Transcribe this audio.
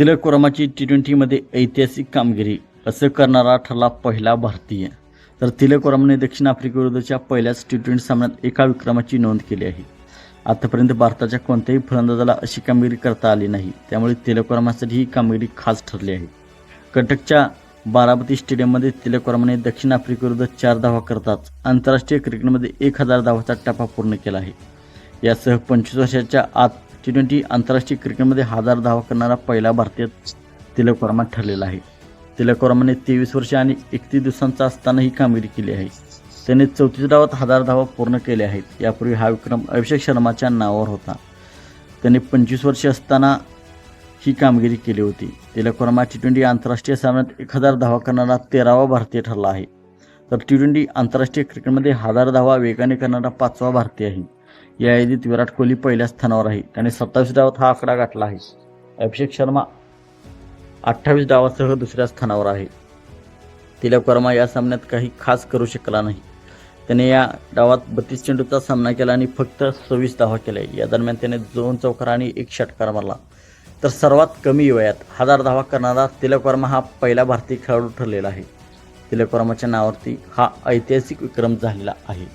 तिलकवर्माची T ट्वेंटीमध्ये ऐतिहासिक कामगिरी असं करणारा ठरला पहिला भारतीय. तर तिलक वर्माने दक्षिण आफ्रिकेविरुद्धच्या पहिल्याच टी ट्वेंटी सामन्यात एका विक्रमाची नोंद केली आहे. आतापर्यंत भारताच्या कोणत्याही फलंदाजाला अशी कामगिरी करता आली नाही. त्यामुळे तिलकवर्मासाठी ही कामगिरी खास ठरली आहे. कटकच्या बारामती स्टेडियममध्ये तिलक दक्षिण आफ्रिकेविरुद्ध चार धावा करताच आंतरराष्ट्रीय क्रिकेटमध्ये एक हजार धावाचा टप्पा पूर्ण केला आहे. यासह पंचवीस वर्षाच्या आत टी ट्वेंटी आंतरराष्ट्रीय क्रिकेटमध्ये हजार धावा करणारा पहिला भारतीय तिलक वर्मा ठरलेला आहे. तिलक वर्माने तेवीस वर्षे आणि एकतीस दिवसांचा असताना ही कामगिरी केली आहे. त्याने चौतीस डावात हजार धावा पूर्ण केल्या आहेत. यापूर्वी हा विक्रम अभिषेक शर्माच्या नावावर होता. त्याने पंचवीस वर्षे असताना ही कामगिरी केली होती. तिलक वर्मा टी ट्वेंटी आंतरराष्ट्रीय सामन्यात एक हजार धावा करणारा तेरावा भारतीय ठरला आहे. तर टी ट्वेंटी आंतरराष्ट्रीय क्रिकेटमध्ये हजार धावा वेगाने करणारा पाचवा भारतीय आहे. या यादीत विराट कोहली पहिल्या स्थानावर आहे. त्याने सत्तावीस डावात हा आकडा गाठला आहे. अभिषेक शर्मा अठ्ठावीस डावासह दुसऱ्या स्थानावर आहे. तिलक वर्मा या सामन्यात काही खास करू शकला नाही. त्याने या डावात बत्तीस चेंडूचा सामना केला आणि फक्त सव्वीस धावा केल्या. या दरम्यान त्याने दोन चौकार आणि एक षटकार मारला. तर सर्वात कमी वयात हजार धावा करणारा तिलक वर्मा हा पहिला भारतीय खेळाडू ठरलेला आहे. तिलक वर्माच्या नावावरती हा ऐतिहासिक विक्रम झालेला आहे.